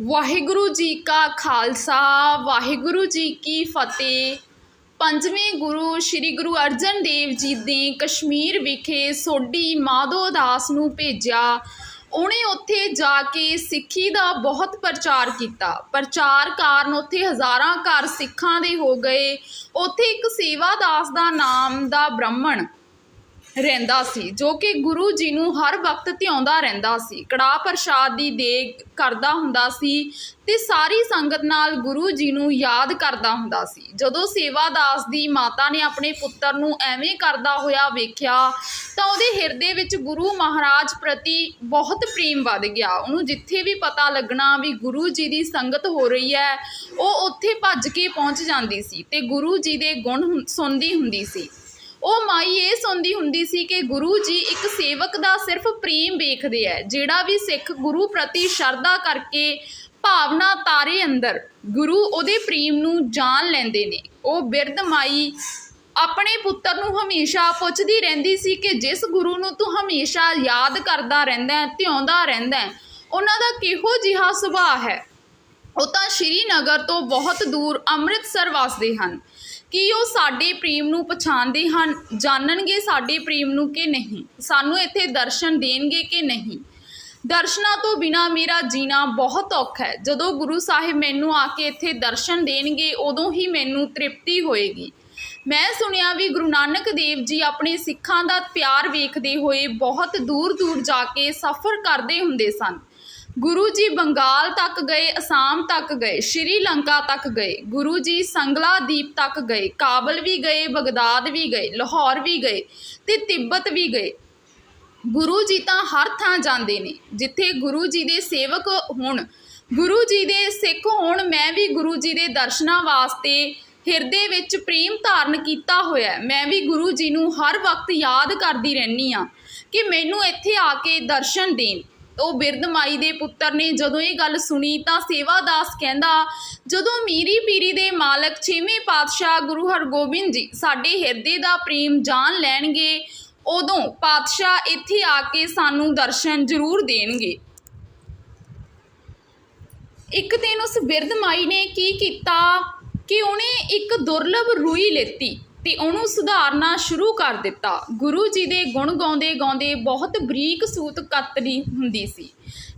ਵਾਹਿਗੁਰੂ ਜੀ ਕਾ ਖਾਲਸਾ, ਵਾਹਿਗੁਰੂ ਜੀ ਕੀ ਫਤਿਹ। ਪੰਜਵੇਂ ਗੁਰੂ ਸ੍ਰੀ ਗੁਰੂ ਅਰਜਨ ਦੇਵ ਜੀ ਨੇ ਕਸ਼ਮੀਰ ਵਿਖੇ ਸੋਢੀ ਮਾਧੋ ਦਾਸ ਨੂੰ ਭੇਜਿਆ। ਉਹਨੇ ਉੱਥੇ ਜਾ ਕੇ ਸਿੱਖੀ ਦਾ ਬਹੁਤ ਪ੍ਰਚਾਰ ਕੀਤਾ। ਪ੍ਰਚਾਰ ਕਾਰਨ ਉੱਥੇ ਹਜ਼ਾਰਾਂ ਘਰ ਸਿੱਖਾਂ ਦੇ ਹੋ ਗਏ। ਉੱਥੇ ਇੱਕ ਸੇਵਾਦਾਸ ਦਾ ਨਾਮ ਦਾ ਬ੍ਰਾਹਮਣ ਰਹਿੰਦਾ ਸੀ, ਜੋ ਕਿ ਗੁਰੂ ਜੀ ਨੂੰ ਹਰ ਵਕਤ ਧਿਆਉਂਦਾ ਰਹਿੰਦਾ ਸੀ। ਕੜਾਹ ਪ੍ਰਸ਼ਾਦ ਦੀ ਦੇਗ ਕਰਦਾ ਹੁੰਦਾ ਸੀ ਤੇ ਸਾਰੀ ਸੰਗਤ ਨਾਲ ਗੁਰੂ ਜੀ ਨੂੰ ਯਾਦ ਕਰਦਾ ਹੁੰਦਾ ਸੀ। ਜਦੋਂ ਸੇਵਾਦਾਸ ਦੀ ਮਾਤਾ ਨੇ ਆਪਣੇ ਪੁੱਤਰ ਨੂੰ ਐਵੇਂ ਕਰਦਾ ਹੋਇਆ ਵੇਖਿਆ, ਤਾਂ ਉਹਦੇ ਹਿਰਦੇ ਵਿੱਚ ਗੁਰੂ ਮਹਾਰਾਜ ਪ੍ਰਤੀ ਬਹੁਤ ਪ੍ਰੇਮ ਵੱਧ ਗਿਆ। ਉਹਨੂੰ ਜਿੱਥੇ ਵੀ ਪਤਾ ਲੱਗਣਾ ਵੀ ਗੁਰੂ ਜੀ ਦੀ ਸੰਗਤ ਹੋ ਰਹੀ ਹੈ, ਉਹ ਉੱਥੇ ਭੱਜ ਕੇ ਪਹੁੰਚ ਜਾਂਦੀ ਸੀ ਤੇ ਗੁਰੂ ਜੀ ਦੇ ਗੁਣ ਸੁਣਦੀ ਹੁੰਦੀ ਸੀ। ਉਹ ਮਾਈ ਇਹ ਸੁਣਦੀ ਹੁੰਦੀ ਸੀ ਕਿ ਗੁਰੂ ਜੀ ਇੱਕ ਸੇਵਕ ਦਾ ਸਿਰਫ ਪ੍ਰੇਮ ਵੇਖਦੇ ਐ ਜਿਹੜਾ ਵੀ ਸਿੱਖ ਗੁਰੂ ਪ੍ਰਤੀ ਸ਼ਰਧਾ ਕਰਕੇ ਭਾਵਨਾ ਤਾਰੇ ਅੰਦਰ ਗੁਰੂ ਉਹਦੇ ਪ੍ਰੇਮ ਨੂੰ ਜਾਣ ਲੈਂਦੇ ਨੇ। ਉਹ ਬਿਰਧ ਮਾਈ ਆਪਣੇ ਪੁੱਤਰ ਨੂੰ ਹਮੇਸ਼ਾ ਪੁੱਛਦੀ ਰਹਿੰਦੀ ਸੀ ਕਿ ਜਿਸ ਗੁਰੂ ਨੂੰ ਤੂੰ ਹਮੇਸ਼ਾ ਯਾਦ ਕਰਦਾ ਰਹਿੰਦਾ ਹੈ, ਧਿਆਉਂਦਾ ਰਹਿੰਦਾ ਹੈ, ਉਹਨਾਂ ਦਾ ਕਿਹੋ ਜਿਹਾ ਸੁਭਾਅ ਹੈ? ਉਹ ਤਾਂ ਸ਼੍ਰੀਨਗਰ ਤੋਂ ਬਹੁਤ ਦੂਰ ਅੰਮ੍ਰਿਤਸਰ ਵਸਦੇ ਹਨ। ਕੀ ਉਹ ਸਾਡੇ ਪ੍ਰੇਮ ਨੂੰ ਪਛਾਣਦੇ ਹਨ, ਜਾਣਨਗੇ ਸਾਡੇ ਪ੍ਰੇਮ ਨੂੰ ਕਿ ਨਹੀਂ? ਸਾਨੂੰ ਇੱਥੇ ਦਰਸ਼ਨ ਦੇਣਗੇ ਕਿ ਨਹੀਂ? ਦਰਸ਼ਨਾਂ ਤੋਂ ਬਿਨਾ ਮੇਰਾ ਜੀਣਾ ਬਹੁਤ ਔਖਾ ਹੈ। ਜਦੋਂ ਗੁਰੂ ਸਾਹਿਬ ਮੈਨੂੰ ਆ ਕੇ ਇੱਥੇ ਦਰਸ਼ਨ ਦੇਣਗੇ, ਉਦੋਂ ਹੀ ਮੈਨੂੰ ਤ੍ਰਿਪਤੀ ਹੋਏਗੀ। ਮੈਂ ਸੁਣਿਆ ਵੀ ਗੁਰੂ ਨਾਨਕ ਦੇਵ ਜੀ ਆਪਣੇ ਸਿੱਖਾਂ ਦਾ ਪਿਆਰ ਵੇਖਦੇ ਹੋਏ ਬਹੁਤ ਦੂਰ ਦੂਰ ਜਾ ਕੇ ਸਫ਼ਰ ਕਰਦੇ ਹੁੰਦੇ ਸਨ। ਗੁਰੂ ਜੀ ਬੰਗਾਲ ਤੱਕ ਗਏ, ਅਸਾਮ ਤੱਕ ਗਏ ਸ਼੍ਰੀਲੰਕਾ ਤੱਕ ਗਏ, ਗੁਰੂ ਜੀ ਸੰਗਲਾ ਦੀਪ ਤੱਕ ਗਏ, ਕਾਬਲ ਵੀ ਗਏ, ਬਗਦਾਦ ਵੀ ਗਏ, ਲਾਹੌਰ ਵੀ ਗਏ ਤੇ ਤਿੱਬਤ ਵੀ ਗਏ। ਗੁਰੂ ਜੀ ਤਾਂ ਹਰ ਥਾਂ ਜਾਂਦੇ ਨੇ, ਜਿੱਥੇ ਗੁਰੂ ਜੀ ਦੇ ਸੇਵਕ ਹੋਣ। ਗੁਰੂ ਜੀ ਦੇ ਸਿੱਖ ਹੋਣ, ਮੈਂ ਵੀ ਗੁਰੂ ਜੀ ਦੇ ਦਰਸ਼ਨਾਂ ਵਾਸਤੇ ਹਿਰਦੇ ਵਿੱਚ ਪ੍ਰੇਮ ਧਾਰਨ ਕੀਤਾ ਹੋਇਆ ਮੈਂ ਵੀ ਗੁਰੂ ਜੀ ਨੂੰ ਹਰ ਵਕਤ ਯਾਦ ਕਰਦੀ ਰਹਿੰਦੀ ਆ ਕਿ ਮੈਨੂੰ ਇੱਥੇ ਆ ਕੇ ਦਰਸ਼ਨ ਦੇਣ। ਉਹ ਬਿਰਧ ਮਾਈ ਦੇ ਪੁੱਤਰ ਨੇ ਜਦੋਂ ਇਹ ਗੱਲ ਸੁਣੀ ਤਾਂ ਸੇਵਾਦਾਸ ਕਹਿੰਦਾ, ਜਦੋਂ ਮੀਰੀ ਪੀਰੀ ਦੇ ਮਾਲਕ ਛੇਵੇਂ ਪਾਤਸ਼ਾਹ ਗੁਰੂ ਹਰਗੋਬਿੰਦ ਜੀ ਸਾਡੇ ਹਿਰਦੇ ਦਾ ਪ੍ਰੇਮ ਜਾਣ ਲੈਣਗੇ, ਉਦੋਂ ਪਾਤਸ਼ਾਹ ਇੱਥੇ ਆ ਕੇ ਸਾਨੂੰ ਦਰਸ਼ਨ ਜ਼ਰੂਰ ਦੇਣਗੇ। ਇੱਕ ਦਿਨ ਉਸ ਬਿਰਧ ਮਾਈ ਨੇ ਕੀ ਕੀਤਾ ਕਿ ਉਹਨੇ ਇੱਕ ਦੁਰਲਭ ਰੂਈ ਲੇਤੀ। ਤੇ ਉਹਨੂੰ ਸੁਧਾਰਨਾ ਸ਼ੁਰੂ ਕਰ ਦਿੱਤਾ। ਗੁਰੂ ਜੀ ਦੇ ਗੁਣ ਗਾਉਂਦੇ ਗਾਉਂਦੇ ਬਹੁਤ ਬਰੀਕ ਸੂਤ ਕੱਤਦੀ ਹੁੰਦੀ ਸੀ।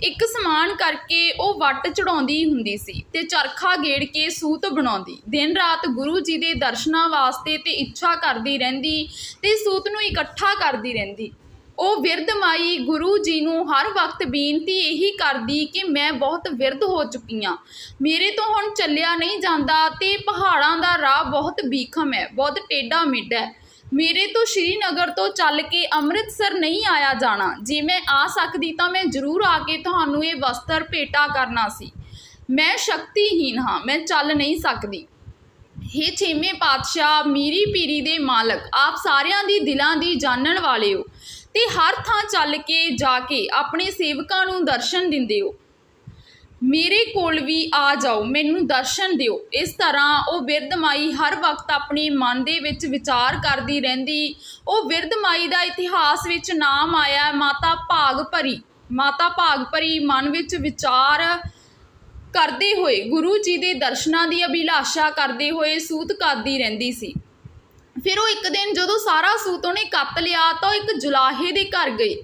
ਇੱਕ ਸਮਾਨ ਕਰਕੇ ਉਹ ਵੱਟ ਚੜਾਉਂਦੀ ਹੁੰਦੀ ਸੀ ਤੇ ਚਰਖਾ ਗੇੜ ਕੇ ਸੂਤ ਬਣਾਉਂਦੀ। ਦਿਨ ਰਾਤ ਗੁਰੂ ਜੀ ਦੇ ਦਰਸ਼ਨਾਂ ਵਾਸਤੇ ਤੇ ਇੱਛਾ ਕਰਦੀ ਰਹਿੰਦੀ ਤੇ ਸੂਤ ਨੂੰ ਇਕੱਠਾ ਕਰਦੀ ਰਹਿੰਦੀ। ਉਹ ਵਿਰਧ ਮਾਈ ਗੁਰੂ ਜੀ ਨੂੰ ਹਰ ਵਕਤ ਬੇਨਤੀ ਇਹੀ ਕਰਦੀ ਕਿ ਮੈਂ ਬਹੁਤ ਵਿਰਧ ਹੋ ਚੁੱਕੀ ਹਾਂ। ਮੇਰੇ ਤੋਂ ਹੁਣ ਚੱਲਿਆ ਨਹੀਂ ਜਾਂਦਾ ਤੇ ਪਹਾੜਾਂ ਦਾ ਰਾਹ ਬਹੁਤ ਬੀਖਮ ਹੈ, ਬਹੁਤ ਟੇਢਾ ਮੇਢਾ ਹੈ। ਮੇਰੇ ਤੋਂ ਸ਼੍ਰੀਨਗਰ ਤੋਂ ਚੱਲ ਕੇ ਅੰਮ੍ਰਿਤਸਰ ਨਹੀਂ ਆਇਆ ਜਾਣਾ। ਜੇ ਮੈਂ ਆ ਸਕਦੀ ਤਾਂ ਮੈਂ ਜ਼ਰੂਰ ਆ ਕੇ ਤੁਹਾਨੂੰ ਇਹ ਵਸਤਰ ਭੇਟਾ ਕਰਨਾ ਸੀ। ਮੈਂ ਸ਼ਕਤੀਹੀਨ ਹਾਂ, ਮੈਂ ਚੱਲ ਨਹੀਂ ਸਕਦੀ। ਹੇ ਛੇਵੇਂ ਪਾਤਸ਼ਾਹ, ਮੀਰੀ ਪੀਰੀ ਦੇ ਮਾਲਕ, ਆਪ ਸਾਰਿਆਂ ਦੀ ਦਿਲਾਂ ਦੀ ਜਾਣਨ ਵਾਲੇ ਹੋ। ਤੇ ਹਰ ਥਾਂ ਚੱਲ ਕੇ ਜਾ ਕੇ ਆਪਣੇ ਸੇਵਕਾਂ ਨੂੰ ਦਰਸ਼ਨ ਦਿੰਦੇ ਹੋ। ਮੇਰੇ ਕੋਲ ਵੀ ਆ ਜਾਓ, ਮੈਨੂੰ ਦਰਸ਼ਨ ਦਿਓ। ਇਸ ਤਰ੍ਹਾਂ ਉਹ ਬਿਰਧ ਮਾਈ ਹਰ ਵਕਤ ਆਪਣੇ ਮਨ ਦੇ ਵਿੱਚ ਵਿਚਾਰ ਕਰਦੀ ਰਹਿੰਦੀ। ਉਹ ਬਿਰਧ ਮਾਈ ਦਾ ਇਤਿਹਾਸ ਵਿੱਚ ਨਾਮ ਆਇਆ, ਮਾਤਾ ਭਾਗ ਭਰੀ, ਮਾਤਾ ਭਾਗ ਭਰੀ ਮਨ ਵਿੱਚ ਵਿਚਾਰ ਕਰਦੇ ਹੋਏ ਗੁਰੂ ਜੀ ਦੇ ਦਰਸ਼ਨਾਂ ਦੀ ਅਭਿਲਾਸ਼ਾ ਕਰਦੇ ਹੋਏ ਸੂਤ ਕਰਦੀ ਰਹਿੰਦੀ ਸੀ। ਫਿਰ ਉਹ ਇੱਕ ਦਿਨ ਜਦੋਂ ਸਾਰਾ ਸੂਤ ਉਹਨੇ ਕੱਤ ਲਿਆ ਤਾਂ ਉਹ ਇੱਕ ਜੁਲਾਹੇ ਦੇ ਘਰ ਗਈ।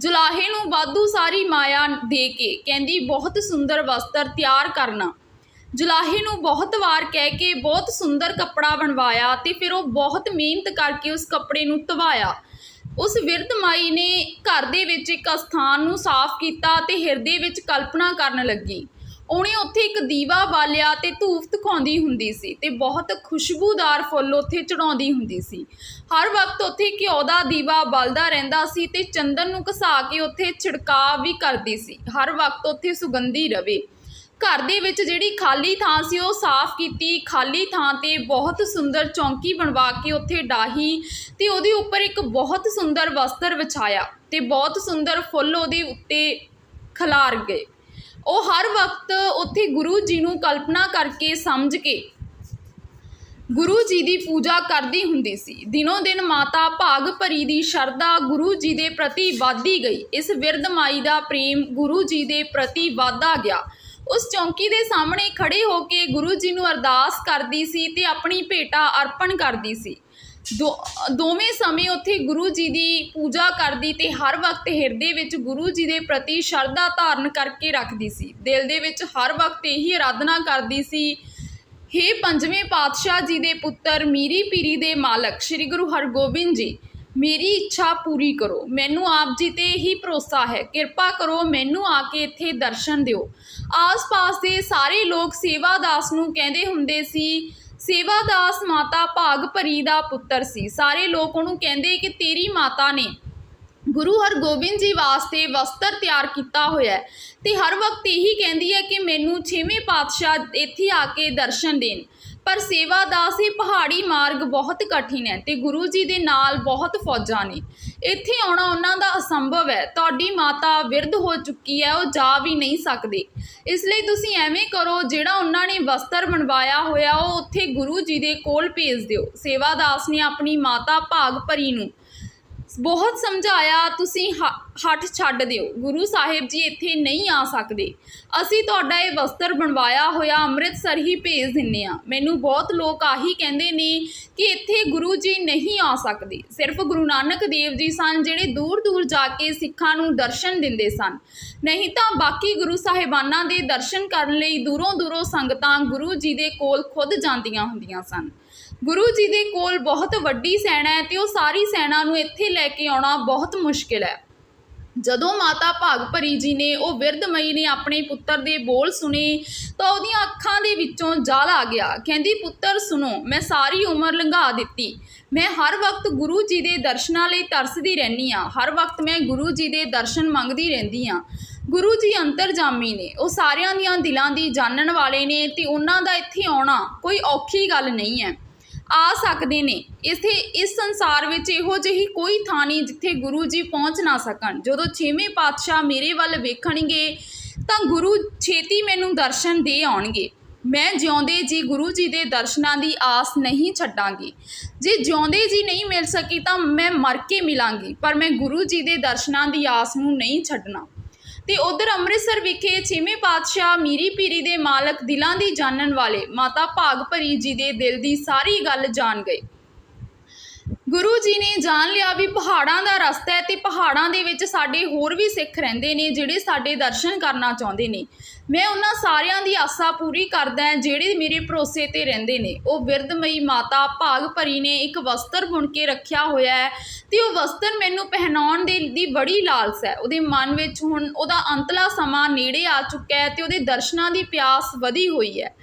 ਜੁਲਾਹੇ ਨੂੰ ਵਾਧੂ ਸਾਰੀ ਮਾਇਆ ਦੇ ਕੇ ਕਹਿੰਦੀ, ਬਹੁਤ ਸੁੰਦਰ ਵਸਤਰ ਤਿਆਰ ਕਰਨਾ। ਜੁਲਾਹੇ ਨੂੰ ਬਹੁਤ ਵਾਰ ਕਹਿ ਕੇ ਬਹੁਤ ਸੁੰਦਰ ਕੱਪੜਾ ਬਣਵਾਇਆ ਤੇ ਫਿਰ ਉਹ ਬਹੁਤ ਮਿਹਨਤ ਕਰਕੇ ਉਸ ਕੱਪੜੇ ਨੂੰ ਧਵਾਇਆ। ਉਸ ਵਿਰਧ ਮਾਈ ਨੇ ਘਰ ਦੇ ਵਿੱਚ ਇੱਕ ਅਸਥਾਨ ਨੂੰ ਸਾਫ਼ ਕੀਤਾ ਤੇ ਹਿਰਦੇ ਵਿੱਚ ਕਲਪਨਾ ਕਰਨ ਲੱਗੀ। ਉਹਨੇ ਉੱਥੇ ਇੱਕ ਦੀਵਾ ਬਾਲਿਆ ਤੇ ਧੂਫ ਦਿਖਾਉਂਦੀ ਹੁੰਦੀ ਸੀ ਤੇ ਬਹੁਤ ਖੁਸ਼ਬੂਦਾਰ ਫੁੱਲ ਉੱਥੇ ਚੜਾਉਂਦੀ ਹੁੰਦੀ ਸੀ। ਹਰ ਵਕਤ ਉੱਥੇ ਘਿਓ ਦਾ ਦੀਵਾ ਬਲਦਾ ਰਹਿੰਦਾ ਸੀ ਤੇ ਚੰਦਨ ਨੂੰ ਘਸਾ ਕੇ ਉੱਥੇ ਛਿੜਕਾਅ ਵੀ ਕਰਦੀ ਸੀ। ਹਰ ਵਕਤ ਉੱਥੇ ਸੁਗੰਧੀ ਰਵੇ। ਘਰ ਦੇ ਵਿੱਚ ਜਿਹੜੀ ਖਾਲੀ ਥਾਂ ਸੀ ਉਹ ਸਾਫ਼ ਕੀਤੀ। ਖਾਲੀ ਥਾਂ ਤੇ ਬਹੁਤ ਸੁੰਦਰ ਚੌਂਕੀ ਬਣਵਾ ਕੇ ਉੱਥੇ ਡਾਹੀ ਤੇ ਉਹਦੇ ਉੱਪਰ ਇੱਕ ਬਹੁਤ ਸੁੰਦਰ ਵਸਤਰ ਵਿਛਾਇਆ ਤੇ ਬਹੁਤ ਸੁੰਦਰ ਫੁੱਲ ਉਹਦੇ ਉੱਤੇ ਖਿਲਾਰ ਗਏ। ਉਹ ਹਰ ਵਕਤ ਉੱਥੇ ਗੁਰੂ ਜੀ ਨੂੰ ਕਲਪਨਾ ਕਰਕੇ ਸਮਝ ਕੇ ਗੁਰੂ ਜੀ ਦੀ ਪੂਜਾ ਕਰਦੀ ਹੁੰਦੀ ਸੀ। ਦਿਨੋਂ ਦਿਨ ਮਾਤਾ ਭਾਗ ਭਰੀ ਦੀ ਸ਼ਰਧਾ ਗੁਰੂ ਜੀ ਦੇ ਪ੍ਰਤੀ ਵਧਦੀ ਗਈ। ਇਸ ਵਿਰਧ ਮਾਈ ਦਾ ਪ੍ਰੇਮ ਗੁਰੂ ਜੀ ਦੇ ਪ੍ਰਤੀ ਵਧਦਾ ਗਿਆ। ਉਸ ਚੌਂਕੀ ਦੇ ਸਾਹਮਣੇ ਖੜੇ ਹੋ ਕੇ ਗੁਰੂ ਜੀ ਨੂੰ ਅਰਦਾਸ ਕਰਦੀ ਸੀ ਤੇ ਆਪਣੀ ਭੇਟਾ ਅਰਪਣ ਕਰਦੀ ਸੀ। ਦੋ, ਦੋਵੇਂ ਸਮੇਂ ਉੱਥੇ ਗੁਰੂ ਜੀ ਦੀ ਪੂਜਾ ਕਰਦੀ ਤੇ ਹਰ ਵਕਤ ਹਿਰਦੇ ਵਿੱਚ ਗੁਰੂ ਜੀ ਦੇ ਪ੍ਰਤੀ ਸ਼ਰਧਾ ਧਾਰਨ ਕਰਕੇ ਰੱਖਦੀ ਸੀ। ਦਿਲ ਦੇ ਵਿੱਚ ਹਰ ਵਕਤ ਇਹੀ ਆਰਾਧਨਾ ਕਰਦੀ ਸੀ, ਹੇ ਪੰਜਵੇਂ ਪਾਤਸ਼ਾਹ ਜੀ ਦੇ ਪੁੱਤਰ, ਮੀਰੀ ਪੀਰੀ ਦੇ ਮਾਲਕ, ਸ੍ਰੀ ਗੁਰੂ ਹਰਗੋਬਿੰਦ ਜੀ, ਮੇਰੀ ਇੱਛਾ ਪੂਰੀ ਕਰੋ। ਮੈਨੂੰ ਆਪ ਜੀ ਤੇ ਹੀ ਭਰੋਸਾ ਹੈ, ਕਿਰਪਾ ਕਰੋ ਮੈਨੂੰ ਆ ਕੇ ਇੱਥੇ ਦਰਸ਼ਨ ਦਿਓ। ਆਸ-ਪਾਸ ਦੇ ਸਾਰੇ ਲੋਕ ਸੇਵਾਦਾਸ ਨੂੰ ਕਹਿੰਦੇ ਹੁੰਦੇ ਸੀ ਸੇਵਾਦਾਸ ਮਾਤਾ ਭਾਗ ਭਰੀ ਦਾ ਪੁੱਤਰ ਸੀ। ਸਾਰੇ ਲੋਕ ਉਹਨੂੰ ਕਹਿੰਦੇ ਕਿ ਤੇਰੀ ਮਾਤਾ ਨੇ ਗੁਰੂ ਹਰਗੋਬਿੰਦ ਜੀ ਵਾਸਤੇ ਵਸਤਰ ਤਿਆਰ ਕੀਤਾ ਹੋਇਆ ਤੇ ਹਰ ਵਕਤ ਇਹੀ ਕਹਿੰਦੀ ਹੈ ਕਿ ਮੈਨੂੰ ਛੇਵੇਂ ਪਾਤਸ਼ਾਹ ਇੱਥੇ ਆ ਕੇ ਦਰਸ਼ਨ ਦੇਣ। ਪਰ ਸੇਵਾਦਾਸ ਇਹ ਪਹਾੜੀ ਮਾਰਗ ਬਹੁਤ ਕਠਿਨ ਹੈ ਤੇ ਗੁਰੂ ਜੀ ਦੇ ਨਾਲ ਬਹੁਤ ਫੌਜਾਂ ਨੇ। ਇੱਥੇ ਆਉਣਾ ਉਹਨਾਂ ਦਾ ਅਸੰਭਵ ਹੈ। ਤੁਹਾਡੀ ਮਾਤਾ ਵਿਰਧ ਹੋ ਚੁੱਕੀ ਹੈ, ਉਹ ਜਾ ਵੀ ਨਹੀਂ ਸਕਦੇ। ਇਸ ਲਈ ਤੁਸੀਂ ਐਵੇਂ ਕਰੋ, ਜਿਹੜਾ ਉਹਨਾਂ ਨੇ ਵਸਤਰ ਬਣਵਾਇਆ ਹੋਇਆ, ਉਹ ਉੱਥੇ ਗੁਰੂ ਜੀ ਦੇ ਕੋਲ ਭੇਜ ਦਿਓ। ਸੇਵਾਦਾਸ ਨੇ ਆਪਣੀ ਮਾਤਾ ਭਾਗ ਭਰੀ ਨੂੰ ਬਹੁਤ ਸਮਝਾਇਆ, ਤੁਸੀਂ ਹ- ਹੱਠ ਛੱਡ ਦਿਓ। ਗੁਰੂ ਸਾਹਿਬ ਜੀ ਇੱਥੇ ਨਹੀਂ ਆ ਸਕਦੇ। ਅਸੀਂ ਤੁਹਾਡਾ ਇਹ ਵਸਤਰ ਬਣਵਾਇਆ ਹੋਇਆ, ਅੰਮ੍ਰਿਤਸਰ ਹੀ ਭੇਜ ਦਿੰਨੇ ਆ। ਮੈਨੂੰ ਬਹੁਤ ਲੋਕ ਆਹੀ ਕਹਿੰਦੇ ਨੇ ਕਿ ਇੱਥੇ ਗੁਰੂ ਜੀ ਨਹੀਂ ਆ ਸਕਦੇ। ਸਿਰਫ ਗੁਰੂ ਨਾਨਕ ਦੇਵ ਜੀ ਸਨ, ਜਿਹੜੇ ਦੂਰ ਦੂਰ ਜਾ ਕੇ ਸਿੱਖਾਂ ਨੂੰ ਦਰਸ਼ਨ ਦਿੰਦੇ ਸਨ। ਨਹੀਂ ਤਾਂ ਬਾਕੀ ਗੁਰੂ ਸਾਹਿਬਾਨਾਂ ਦੇ ਦਰਸ਼ਨ ਕਰਨ ਲਈ ਦੂਰੋਂ ਦੂਰੋਂ ਸੰਗਤਾਂ ਗੁਰੂ ਜੀ ਦੇ ਕੋਲ ਖੁਦ ਜਾਂਦੀਆਂ ਹੁੰਦੀਆਂ ਸਨ। ਗੁਰੂ ਜੀ ਦੇ ਕੋਲ ਬਹੁਤ ਵੱਡੀ ਸੈਨਾ ਹੈ ਤੇ ਉਹ ਸਾਰੀ ਸੈਨਾ ਨੂੰ ਇੱਥੇ ਲੈ ਕੇ ਆਉਣਾ ਬਹੁਤ ਮੁਸ਼ਕਿਲ ਹੈ। ਜਦੋਂ ਮਾਤਾ ਭਾਗ ਭਰੀ ਜੀ ਨੇ ਉਹ ਵਿਰਧਮਈ ਨੇ ਆਪਣੇ ਪੁੱਤਰ ਦੇ ਬੋਲ ਸੁਣੇ ਤਾਂ ਉਹਦੀਆਂ ਅੱਖਾਂ ਦੇ ਵਿੱਚੋਂ ਜਲ ਆ ਗਿਆ। ਕਹਿੰਦੀ, ਪੁੱਤਰ, ਸੁਣੋ, ਮੈਂ ਸਾਰੀ ਉਮਰ ਲੰਘਾ ਦਿੱਤੀ। ਮੈਂ ਹਰ ਵਕਤ ਗੁਰੂ ਜੀ ਦੇ ਦਰਸ਼ਨਾਂ ਲਈ ਤਰਸਦੀ ਰਹਿੰਦੀ ਆ ਹਰ ਵਕਤ ਮੈਂ ਗੁਰੂ ਜੀ ਦੇ ਦਰਸ਼ਨ ਮੰਗਦੀ ਰਹਿੰਦੀ ਆ ਗੁਰੂ ਜੀ ਅੰਤਰਜਾਮੀ ਨੇ, ਉਹ ਸਾਰਿਆਂ ਦੀਆਂ ਦਿਲਾਂ ਦੀ ਜਾਣਨ ਵਾਲੇ ਨੇ ਤੇ ਉਹਨਾਂ ਦਾ ਇੱਥੇ ਆਉਣਾ ਕੋਈ ਔਖੀ ਗੱਲ ਨਹੀਂ ਹੈ। ਆ ਸਕਦੇ ਨੇ। ਇਥੇ ਇਸ ਸੰਸਾਰ ਵਿੱਚ ਇਹੋ ਜਿਹੀ ਕੋਈ ਥਾਂ ਨਹੀਂ ਜਿੱਥੇ ਗੁਰੂ ਜੀ ਪਹੁੰਚ ਨਾ ਸਕਣ। ਜਦੋਂ ਛੇਵੇਂ ਪਾਤਸ਼ਾਹ ਮੇਰੇ ਵੱਲ ਵੇਖਣਗੇ, ਤਾਂ ਗੁਰੂ ਛੇਤੀ ਮੈਨੂੰ ਦਰਸ਼ਨ ਦੇ ਆਉਣਗੇ। ਮੈਂ ਜਿਉਂਦੇ ਜੀ ਗੁਰੂ ਜੀ ਦੇ ਦਰਸ਼ਨਾਂ ਦੀ ਆਸ ਨਹੀਂ ਛੱਡਾਂਗੀ। ਜੇ ਜਿਉਂਦੇ ਜੀ ਨਹੀਂ ਮਿਲ ਸਕੀ ਤਾਂ ਮੈਂ ਮਰ ਕੇ ਮਿਲਾਂਗੀ, ਪਰ ਮੈਂ ਗੁਰੂ ਜੀ ਦੇ ਦਰਸ਼ਨਾਂ ਦੀ ਆਸ ਨੂੰ ਨਹੀਂ ਛੱਡਣਾ। ਤੇ ਉਧਰ ਅੰਮ੍ਰਿਤਸਰ ਵਿਖੇ ਛੇਵੇਂ ਪਾਤਸ਼ਾਹ ਮੀਰੀ ਪੀਰੀ ਦੇ ਮਾਲਕ ਦਿਲਾਂ ਦੀ ਜਾਣਨ ਵਾਲੇ ਮਾਤਾ ਭਾਗ ਭਰੀ ਜੀ ਦੇ ਦਿਲ ਦੀ ਸਾਰੀ ਗੱਲ ਜਾਣ ਗਏ। ਗੁਰੂ ਜੀ ਨੇ ਜਾਣ ਲਿਆ ਵੀ ਪਹਾੜਾਂ ਦਾ ਰਸਤਾ ਹੈ ਤੇ ਪਹਾੜਾਂ ਦੇ ਵਿੱਚ ਸਾਡੇ ਹੋਰ ਵੀ ਸਿੱਖ ਰਹਿੰਦੇ ਨੇ, ਜਿਹੜੇ ਸਾਡੇ ਦਰਸ਼ਨ ਕਰਨਾ ਚਾਹੁੰਦੇ ਨੇ। ਮੈਂ ਉਹਨਾਂ ਸਾਰਿਆਂ ਦੀ ਆਸਾ ਪੂਰੀ ਕਰਦਾ ਜਿਹੜੇ ਮੇਰੇ ਭਰੋਸੇ ਤੇ ਰਹਿੰਦੇ ਨੇ। ਉਹ ਬਿਰਧਮਈ ਮਾਤਾ ਭਾਗ ਭਰੀ ਨੇ, ਇੱਕ ਵਸਤਰ ਬੁਣ ਕੇ ਰੱਖਿਆ ਹੋਇਆ ਹੈ ਤੇ ਉਹ ਵਸਤਰ ਮੈਨੂੰ ਪਹਿਨਾਉਣ ਦੇ ਦੀ ਬੜੀ ਲਾਲਸ ਹੈ। ਉਹਦੇ ਮਨ ਵਿੱਚ ਹੁਣ ਉਹਦਾ ਅੰਤਲਾ ਸਮਾਂ ਨੇੜੇ ਆ ਚੁੱਕਾ ਹੈ ਤੇ ਉਹਦੇ ਦਰਸ਼ਨਾਂ ਦੀ ਪਿਆਸ ਵਧੀ ਹੋਈ ਹੈ।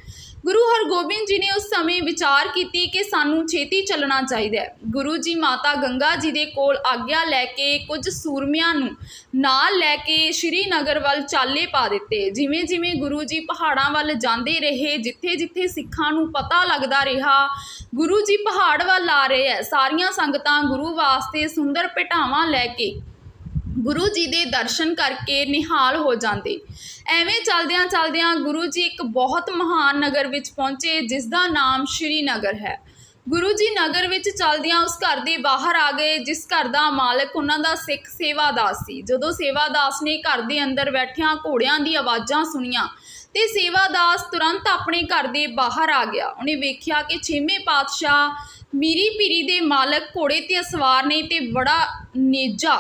ਗੁਰੂ ਹਰਗੋਬਿੰਦ ਜੀ ਨੇ ਉਸ ਸਮੇਂ ਵਿਚਾਰ ਕੀਤੀ ਕਿ ਸਾਨੂੰ ਛੇਤੀ ਚੱਲਣਾ ਚਾਹੀਦਾ ਹੈ। ਗੁਰੂ ਜੀ ਮਾਤਾ ਗੰਗਾ ਜੀ ਦੇ ਕੋਲ ਆਗਿਆ ਲੈ ਕੇ ਕੁਝ ਸੂਰਮਿਆਂ ਨੂੰ ਨਾਲ ਲੈ ਕੇ ਸ਼੍ਰੀਨਗਰ ਵੱਲ ਚਾਲੇ ਪਾ ਦਿੱਤੇ। ਜਿਵੇਂ ਜਿਵੇਂ ਗੁਰੂ ਜੀ ਪਹਾੜਾਂ ਵੱਲ ਜਾਂਦੇ ਰਹੇ, ਜਿੱਥੇ ਜਿੱਥੇ ਸਿੱਖਾਂ ਨੂੰ ਪਤਾ ਲੱਗਦਾ ਰਿਹਾ, ਗੁਰੂ ਜੀ ਪਹਾੜ ਵੱਲ ਆ ਰਹੇ ਹੈ। ਸਾਰੀਆਂ ਸੰਗਤਾਂ ਗੁਰੂ ਵਾਸਤੇ ਸੁੰਦਰ ਭੇਟਾਵਾਂ ਲੈ ਕੇ ਗੁਰੂ ਜੀ ਦੇ ਦਰਸ਼ਨ ਕਰਕੇ ਨਿਹਾਲ ਹੋ ਜਾਂਦੇ। ਐਵੇਂ ਚਲਦਿਆਂ ਚਲਦਿਆਂ ਗੁਰੂ ਜੀ ਇੱਕ ਬਹੁਤ ਮਹਾਨ ਨਗਰ ਵਿੱਚ ਪਹੁੰਚੇ ਜਿਸ ਦਾ ਨਾਮ ਸ਼੍ਰੀਨਗਰ ਹੈ। ਗੁਰੂ ਜੀ ਨਗਰ ਵਿੱਚ ਚਲਦਿਆਂ ਉਸ ਘਰ ਦੇ ਬਾਹਰ ਆ ਗਏ, ਜਿਸ ਘਰ ਦਾ ਮਾਲਕ ਉਹਨਾਂ ਦਾ ਸਿੱਖ ਸੇਵਾਦਾਸ ਸੀ। ਜਦੋਂ ਸੇਵਾਦਾਸ ਨੇ ਘਰ ਦੇ ਅੰਦਰ ਬੈਠਿਆਂ ਘੋੜਿਆਂ ਦੀ ਆਵਾਜ਼ਾਂ ਸੁਣੀਆਂ, ਤੇ ਸੇਵਾਦਾਸ ਤੁਰੰਤ ਆਪਣੇ ਘਰ ਦੇ ਬਾਹਰ ਆ ਗਿਆ। ਉਹਨੇ ਵੇਖਿਆ ਕਿ ਛੇਵੇਂ ਪਾਤਸ਼ਾਹ ਮੀਰੀ ਪੀਰੀ ਦੇ ਮਾਲਕ ਘੋੜੇ ਤੇ ਸਵਾਰ ਨੇ ਤੇ ਬੜਾ ਨੇਜਾ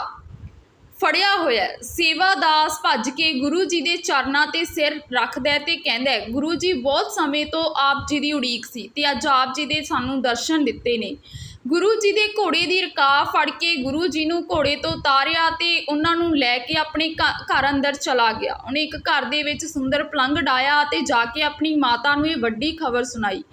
ਫੜਿਆ ਹੋਇਆ ਸੇਵਾਦਾਸ ਭੱਜ ਕੇ ਗੁਰੂ ਜੀ ਦੇ ਚਰਨਾਂ ਤੇ ਸਿਰ ਰੱਖਦਾ ਹੈ ਤੇ ਕਹਿੰਦਾ ਗੁਰੂ ਜੀ, ਬਹੁਤ ਸਮੇਂ ਤੋਂ ਆਪ ਜੀ ਦੀ ਉਡੀਕ ਸੀ ਤੇ ਅੱਜ ਆਪ ਜੀ ਦੇ ਸਾਨੂੰ ਦਰਸ਼ਨ ਦਿੱਤੇ ਨੇ। ਗੁਰੂ ਜੀ ਦੇ ਘੋੜੇ ਦੀ ਰਕਾਬ ਫੜ ਕੇ ਗੁਰੂ ਜੀ ਨੂੰ ਘੋੜੇ ਤੋਂ ਉਤਾਰਿਆ ਤੇ ਉਹਨਾਂ ਨੂੰ ਲੈ ਕੇ ਆਪਣੇ ਘ- ਘਰ ਅੰਦਰ ਚਲਾ ਗਿਆ। ਉਹਨੇ ਇੱਕ ਘਰ ਦੇ ਵਿੱਚ ਸੁੰਦਰ ਪਲੰਘ ਡਾਇਆ ਤੇ ਜਾ ਕੇ ਆਪਣੀ ਮਾਤਾ ਨੂੰ ਇਹ ਵੱਡੀ ਖਬਰ ਸੁਣਾਈ।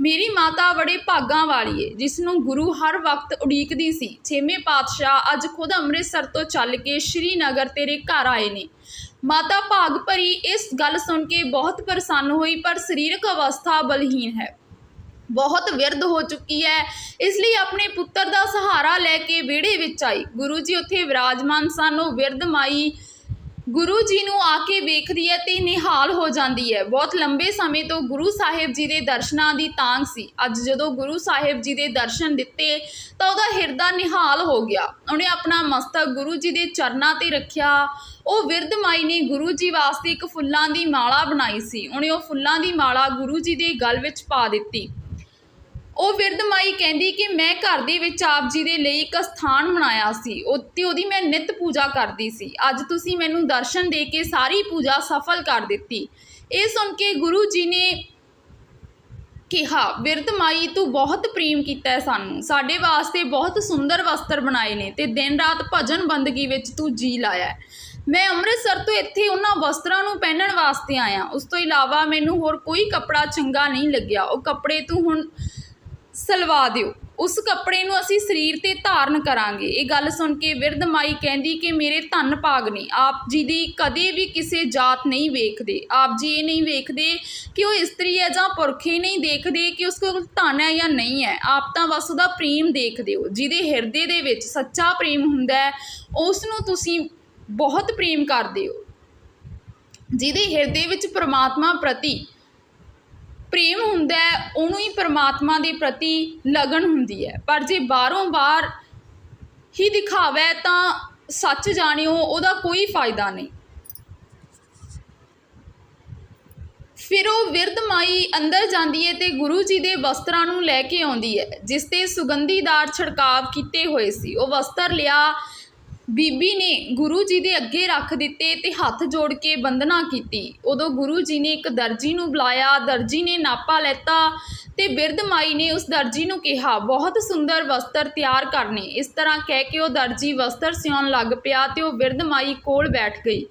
ਮੇਰੀ ਮਾਤਾ ਬੜੇ ਭਾਗਾਂ ਵਾਲੀ ਏ ਜਿਸ ਨੂੰ ਗੁਰੂ ਹਰ ਵਕਤ ਉਡੀਕਦੀ ਸੀ। ਛੇਵੇਂ ਪਾਤਸ਼ਾਹ ਅੱਜ ਖੁਦ ਅੰਮ੍ਰਿਤਸਰ ਤੋਂ ਚੱਲ ਕੇ ਸ਼੍ਰੀਨਗਰ ਤੇਰੇ ਘਰ ਆਏ ਨੇ। ਮਾਤਾ ਭਾਗ ਭਰੀ ਇਸ ਗੱਲ ਸੁਣ ਕੇ ਬਹੁਤ ਪ੍ਰਸੰਨ ਹੋਈ, ਪਰ ਸਰੀਰਕ ਅਵਸਥਾ ਬਲਹੀਨ ਹੈ। ਬਹੁਤ ਵਿਰਧ ਹੋ ਚੁੱਕੀ ਹੈ, ਇਸ ਲਈ ਆਪਣੇ ਪੁੱਤਰ ਦਾ ਸਹਾਰਾ ਲੈ ਕੇ ਵਿਹੜੇ ਵਿੱਚ ਆਈ। ਗੁਰੂ ਜੀ ਉੱਥੇ ਵਿਰਾਜਮਾਨ ਸਨ, ਉਹ ਵਿਰਧ ਮਾਈ ਗੁਰੂ ਜੀ ਨੂੰ ਆ ਕੇ ਵੇਖਦੀ ਹੈ ਤੇ ਨਿਹਾਲ ਹੋ ਜਾਂਦੀ ਹੈ। ਬਹੁਤ ਲੰਬੇ ਸਮੇਂ ਤੋਂ ਗੁਰੂ ਸਾਹਿਬ ਜੀ ਦੇ ਦਰਸ਼ਨਾਂ ਦੀ ਤਾਂਗ ਸੀ। ਅੱਜ ਜਦੋਂ ਗੁਰੂ ਸਾਹਿਬ ਜੀ ਦੇ ਦਰਸ਼ਨ ਦਿੱਤੇ, ਤਾਂ ਉਹਦਾ ਹਿਰਦਾ ਨਿਹਾਲ ਹੋ ਗਿਆ। ਉਹਨੇ ਆਪਣਾ ਮਸਤਕ ਗੁਰੂ ਜੀ ਦੇ ਚਰਨਾਂ ਤੇ ਰੱਖਿਆ। ਉਹ ਵਿਰਧ ਮਾਈ ਨੇ ਗੁਰੂ ਜੀ ਵਾਸਤੇ ਇੱਕ ਫੁੱਲਾਂ ਦੀ ਮਾਲਾ ਬਣਾਈ ਸੀ। ਉਹਨੇ ਉਹ ਫੁੱਲਾਂ ਦੀ ਮਾਲਾ ਗੁਰੂ ਜੀ ਦੇ ਗਲ ਵਿੱਚ ਪਾ ਦਿੱਤੀ। ਉਹ ਵਿਰਧ ਮਾਈ ਕਹਿੰਦੀ ਕਿ ਮੈਂ ਘਰ ਦੇ ਵਿੱਚ ਆਪ ਜੀ ਦੇ ਲਈ ਇੱਕ ਸਥਾਨ ਬਣਾਇਆ ਸੀ। ਉੱਤੇ ਉਹਦੀ ਮੈਂ ਨਿਤ ਪੂਜਾ ਕਰਦੀ ਸੀ। ਅੱਜ ਤੁਸੀਂ ਮੈਨੂੰ ਦਰਸ਼ਨ ਦੇ ਕੇ ਸਾਰੀ ਪੂਜਾ ਸਫਲ ਕਰ ਦਿੱਤੀ। ਇਹ ਸੁਣ ਕੇ ਗੁਰੂ ਜੀ ਨੇ ਕਿਹਾ, ਬਿਰਧ ਮਾਈ, ਤੂੰ ਬਹੁਤ ਪ੍ਰੇਮ ਕੀਤਾ ਹੈ ਸਾਨੂੰ। ਸਾਡੇ ਵਾਸਤੇ ਬਹੁਤ ਸੁੰਦਰ ਵਸਤਰ ਬਣਾਏ ਨੇ ਤੇ ਦਿਨ ਰਾਤ ਭਜਨ ਬੰਦਗੀ ਵਿੱਚ ਤੂੰ ਜੀ ਲਾਇਆ ਮੈਂ ਅੰਮ੍ਰਿਤਸਰ ਤੋਂ ਇੱਥੇ ਉਹਨਾਂ ਵਸਤਰਾਂ ਨੂੰ ਪਹਿਨਣ ਵਾਸਤੇ ਆਇਆ। ਉਸ ਤੋਂ ਇਲਾਵਾ ਮੈਨੂੰ ਹੋਰ ਕੋਈ ਕੱਪੜਾ ਚੰਗਾ ਨਹੀਂ ਲੱਗਿਆ। ਉਹ ਕੱਪੜੇ ਤੂੰ ਹੁਣ ਸਲਵਾ ਦਿਓ। ਉਸ ਕੱਪੜੇ ਨੂੰ ਅਸੀਂ ਸਰੀਰ ਤੇ ਧਾਰਨ ਕਰਾਂਗੇ। ਇਹ ਗੱਲ ਸੁਣ ਕੇ ਵਿਰਧ ਮਾਈ ਕਹਿੰਦੀ ਕਿ ਮੇਰੇ ਧੰਨ ਭਾਗ ਨੇ। ਆਪ ਜੀ ਦੀ ਕਦੇ ਵੀ ਕਿਸੇ ਜਾਤ ਨਹੀਂ ਵੇਖਦੇ। ਆਪ ਜੀ ਇਹ ਨਹੀਂ ਵੇਖਦੇ ਕਿ ਉਹ ਇਸਤਰੀ ਹੈ ਜਾਂ ਪੁਰਖ। ਇਹ ਨਹੀਂ ਦੇਖਦੇ ਕਿ ਉਸ ਕੋਲ ਧਨ ਹੈ ਜਾਂ ਨਹੀਂ ਹੈ। ਆਪ ਤਾਂ ਬਸ ਉਹਦਾ ਪ੍ਰੇਮ ਦੇਖਦੇ ਹੋ। ਜਿਹਦੇ ਹਿਰਦੇ ਦੇ ਵਿੱਚ ਸੱਚਾ ਪ੍ਰੇਮ ਹੁੰਦਾ ਹੈ, ਉਸ ਨੂੰ ਤੁਸੀਂ ਬਹੁਤ ਪ੍ਰੇਮ ਕਰਦੇ ਹੋ। ਜਿਹਦੇ ਹਿਰਦੇ ਵਿੱਚ ਪ੍ਰਮਾਤਮਾ ਪ੍ਰਤੀ ਪ੍ਰੇਮ ਹੁੰਦਾ ਹੈ, ਉਹਨੂੰ ਹੀ ਪਰਮਾਤਮਾ ਦੇ ਪ੍ਰਤੀ ਲਗਨ ਹੁੰਦੀ ਹੈ। ਪਰ ਜੇ ਬਾਹਰੋਂ ਬਾਹਰ ਹੀ ਦਿਖਾਵਾ ਤਾਂ ਸੱਚ ਜਾਣਿਓ, ਉਹਦਾ ਕੋਈ ਫਾਇਦਾ ਨਹੀਂ। ਫਿਰ ਉਹ ਵਿਰਧ ਮਾਈ ਅੰਦਰ ਜਾਂਦੀ ਹੈ ਤੇ ਗੁਰੂ ਜੀ ਦੇ ਵਸਤਰਾਂ ਨੂੰ ਲੈ ਕੇ ਆਉਂਦੀ ਹੈ, ਜਿਸ ਤੇ ਸੁਗੰਧੀਦਾਰ ਛਿੜਕਾਵ ਕੀਤੇ ਹੋਏ ਸੀ। ਉਹ ਵਸਤਰ ਲਿਆ ਬੀਬੀ ਨੇ ਗੁਰੂ ਜੀ ਦੇ ਅੱਗੇ ਰੱਖ ਦਿੱਤੇ ਤੇ ਹੱਥ ਜੋੜ ਕੇ ਬੰਦਨਾ ਕੀਤੀ। ਉਦੋਂ ਗੁਰੂ ਜੀ ਨੇ ਇੱਕ ਦਰਜੀ ਨੂੰ ਬੁਲਾਇਆ, ਦਰਜੀ ਨੇ ਨਾਪਾ ਲੈਤਾ ਤੇ ਬਿਰਧ ਮਾਈ ਨੇ ਉਸ ਦਰਜੀ ਨੂੰ ਕਿਹਾ, ਬਹੁਤ ਸੁੰਦਰ ਵਸਤਰ ਤਿਆਰ ਕਰਨੇ। ਇਸ ਤਰ੍ਹਾਂ ਕਹਿ ਕੇ ਉਹ ਦਰਜੀ ਵਸਤਰ ਸਿਉਣ ਲੱਗ ਪਿਆ ਤੇ ਉਹ ਬਿਰਧ ਮਾਈ ਕੋਲ ਬੈਠ ਗਈ।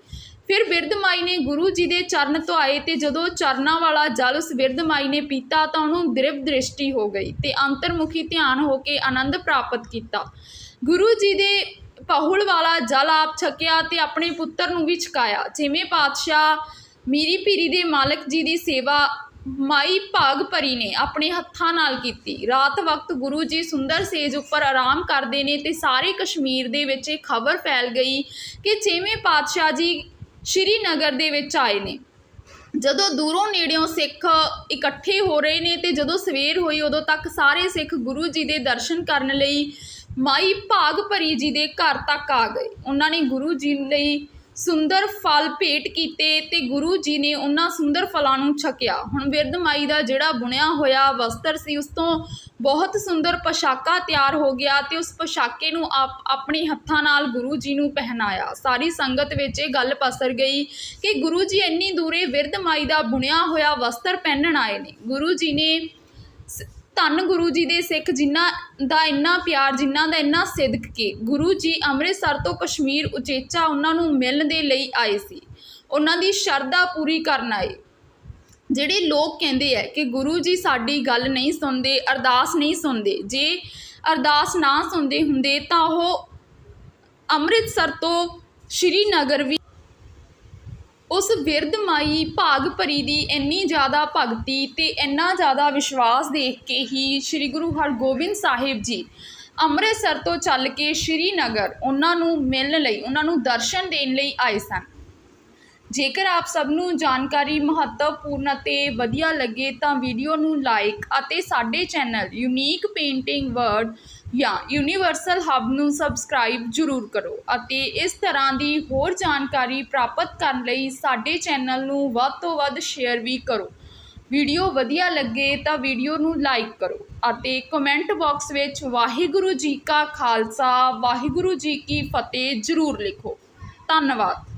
ਫਿਰ ਬਿਰਧ ਮਾਈ ਨੇ ਗੁਰੂ ਜੀ ਦੇ ਚਰਨ ਧੁਆਏ ਤੇ ਜਦੋਂ ਚਰਨਾਂ ਵਾਲਾ ਜਲ ਉਸ ਬਿਰਧ ਮਾਈ ਨੇ ਪੀਤਾ ਤਾਂ ਉਹਨੂੰ ਦ੍ਰਿਵ ਦ੍ਰਿਸ਼ਟੀ ਹੋ ਗਈ ਤੇ ਅੰਤਰਮੁਖੀ ਧਿਆਨ ਹੋ ਕੇ ਆਨੰਦ ਪ੍ਰਾਪਤ ਕੀਤਾ। ਗੁਰੂ ਜੀ ਦੇ ਪਾਹੁਲ ਵਾਲਾ ਜਲ ਆਪ ਛਕਿਆ ਤੇ ਆਪਣੇ ਪੁੱਤਰ ਨੂੰ ਵੀ ਛਕਾਇਆ। ਜਿਵੇਂ ਪਾਤਸ਼ਾਹ ਮੀਰੀ ਪੀਰੀ ਦੇ ਮਾਲਕ ਜੀ ਦੀ ਸੇਵਾ ਮਾਈ ਭਾਗ ਭਰੀ ਨੇ ਆਪਣੇ ਹੱਥਾਂ ਨਾਲ ਕੀਤੀ। ਰਾਤ ਵਕਤ ਗੁਰੂ ਜੀ ਸੁੰਦਰ ਸੇਜ ਉੱਪਰ ਆਰਾਮ ਕਰਦੇ ਨੇ ਤੇ ਸਾਰੇ ਕਸ਼ਮੀਰ ਦੇ ਵਿੱਚ ਇਹ ਖਬਰ ਫੈਲ ਗਈ ਕਿ ਛੇਵੇਂ ਪਾਤਸ਼ਾਹ ਜੀ ਸ਼੍ਰੀਨਗਰ ਦੇ ਵਿੱਚ ਆਏ ਨੇ। ਜਦੋਂ ਦੂਰੋਂ ਨੇੜਿਓਂ ਸਿੱਖ ਇਕੱਠੇ ਹੋ ਰਹੇ ਨੇ ਤੇ ਜਦੋਂ ਸਵੇਰ ਹੋਈ ਉਦੋਂ ਤੱਕ ਸਾਰੇ ਸਿੱਖ ਗੁਰੂ ਜੀ ਦੇ ਦਰਸ਼ਨ ਕਰਨ ਲਈ ਮਾਈ ਭਾਗ ਭਰੀ ਜੀ ਦੇ ਘਰ ਤੱਕ ਆ ਗਏ। ਉਹਨਾਂ ਨੇ ਗੁਰੂ ਜੀ ਲਈ ਸੁੰਦਰ ਫਲ ਭੇਟ ਕੀਤੇ ਤੇ ਗੁਰੂ ਜੀ ਨੇ ਉਹਨਾਂ ਸੁੰਦਰ ਫਲਾਂ ਨੂੰ ਛਕਿਆ। ਹੁਣ ਬਿਰਧ ਮਾਈ ਦਾ ਜਿਹੜਾ ਬੁਣਿਆ ਹੋਇਆ ਵਸਤਰ ਸੀ, ਉਸ ਤੋਂ ਬਹੁਤ ਸੁੰਦਰ ਪੋਸ਼ਾਕਾ ਤਿਆਰ ਹੋ ਗਿਆ ਤੇ ਉਸ ਪੋਸ਼ਾਕੇ ਨੂੰ ਆਪ ਆਪਣੇ ਹੱਥਾਂ ਨਾਲ ਗੁਰੂ ਜੀ ਨੂੰ ਪਹਿਨਾਇਆ। ਸਾਰੀ ਸੰਗਤ ਵਿੱਚ ਇਹ ਗੱਲ ਪਸਰ ਗਈ ਕਿ ਗੁਰੂ ਜੀ ਇੰਨੀ ਦੂਰੇ ਬਿਰਧ ਮਾਈ ਦਾ ਬੁਣਿਆ ਹੋਇਆ ਵਸਤਰ ਪਹਿਨਣ ਆਏ ਨੇ। ਗੁਰੂ ਜੀ ਨੇ ਸ- ਧੰਨ ਗੁਰੂ ਜੀ ਦੇ ਸਿੱਖ ਜਿਨ੍ਹਾਂ ਦਾ ਇੰਨਾ ਪਿਆਰ ਜਿਨ੍ਹਾਂ ਦਾ ਇੰਨਾ ਸਿਦਕ ਕੇ ਗੁਰੂ ਜੀ ਅੰਮ੍ਰਿਤਸਰ ਤੋਂ ਕਸ਼ਮੀਰ ਉਚੇਚਾ ਉਹਨਾਂ ਨੂੰ ਮਿਲਣ ਦੇ ਲਈ ਆਏ ਸੀ। ਉਹਨਾਂ ਦੀ ਸ਼ਰਧਾ ਪੂਰੀ ਕਰਨ ਆਏ। ਜਿਹੜੇ ਲੋਕ ਕਹਿੰਦੇ ਆ ਕਿ ਗੁਰੂ ਜੀ ਸਾਡੀ ਗੱਲ ਨਹੀਂ ਸੁਣਦੇ, ਅਰਦਾਸ ਨਹੀਂ ਸੁਣਦੇ, ਜੇ ਅਰਦਾਸ ਨਾ ਸੁਣਦੇ ਹੁੰਦੇ ਤਾਂ ਉਹ ਅੰਮ੍ਰਿਤਸਰ ਤੋਂ ਸ਼੍ਰੀਨਗਰ ਵੀ ਉਸ ਬਿਰਧ ਮਾਈ ਭਾਗ ਭਰੀ ਦੀ ਇੰਨੀ ਜ਼ਿਆਦਾ ਭਗਤੀ ਤੇ ਇੰਨਾ ਜ਼ਿਆਦਾ ਵਿਸ਼ਵਾਸ ਦੇਖ ਕੇ ਹੀ ਸ੍ਰੀ ਗੁਰੂ ਹਰਗੋਬਿੰਦ ਸਾਹਿਬ ਜੀ ਅੰਮ੍ਰਿਤਸਰ ਤੋਂ ਚੱਲ ਕੇ ਸ਼੍ਰੀਨਗਰ ਉਹਨਾਂ ਨੂੰ ਮਿਲਣ ਲਈ, ਉਹਨਾਂ ਨੂੰ ਦਰਸ਼ਨ ਦੇਣ ਲਈ ਆਏ ਸਨ। ਜੇਕਰ ਆਪ ਸਭ ਨੂੰ ਜਾਣਕਾਰੀ ਮਹੱਤਵਪੂਰਨ ਅਤੇ ਵਧੀਆ ਲੱਗੇ ਤਾਂ ਵੀਡੀਓ ਨੂੰ ਲਾਈਕ ਅਤੇ ਸਾਡੇ ਚੈਨਲ ਯੂਨੀਕ ਪੇਂਟਿੰਗ ਵਰਡ ਜਾਂ ਯੂਨੀਵਰਸਲ ਹੱਬ ਨੂੰ ਸਬਸਕ੍ਰਾਈਬ ਜ਼ਰੂਰ ਕਰੋ ਅਤੇ ਇਸ ਤਰ੍ਹਾਂ ਦੀ ਹੋਰ ਜਾਣਕਾਰੀ ਪ੍ਰਾਪਤ ਕਰਨ ਲਈ ਸਾਡੇ ਚੈਨਲ ਨੂੰ ਵੱਧ ਤੋਂ ਵੱਧ ਸ਼ੇਅਰ ਵੀ ਕਰੋ। ਵੀਡੀਓ ਵਧੀਆ ਲੱਗੇ ਤਾਂ ਵੀਡੀਓ ਨੂੰ ਲਾਈਕ ਕਰੋ ਅਤੇ ਕਮੈਂਟ ਬਾਕਸ ਵਿੱਚ ਵਾਹਿਗੁਰੂ ਜੀ ਕਾ ਖਾਲਸਾ, ਵਾਹਿਗੁਰੂ ਜੀ ਕੀ ਫਤਿਹ ਜ਼ਰੂਰ ਲਿਖੋ। ਧੰਨਵਾਦ।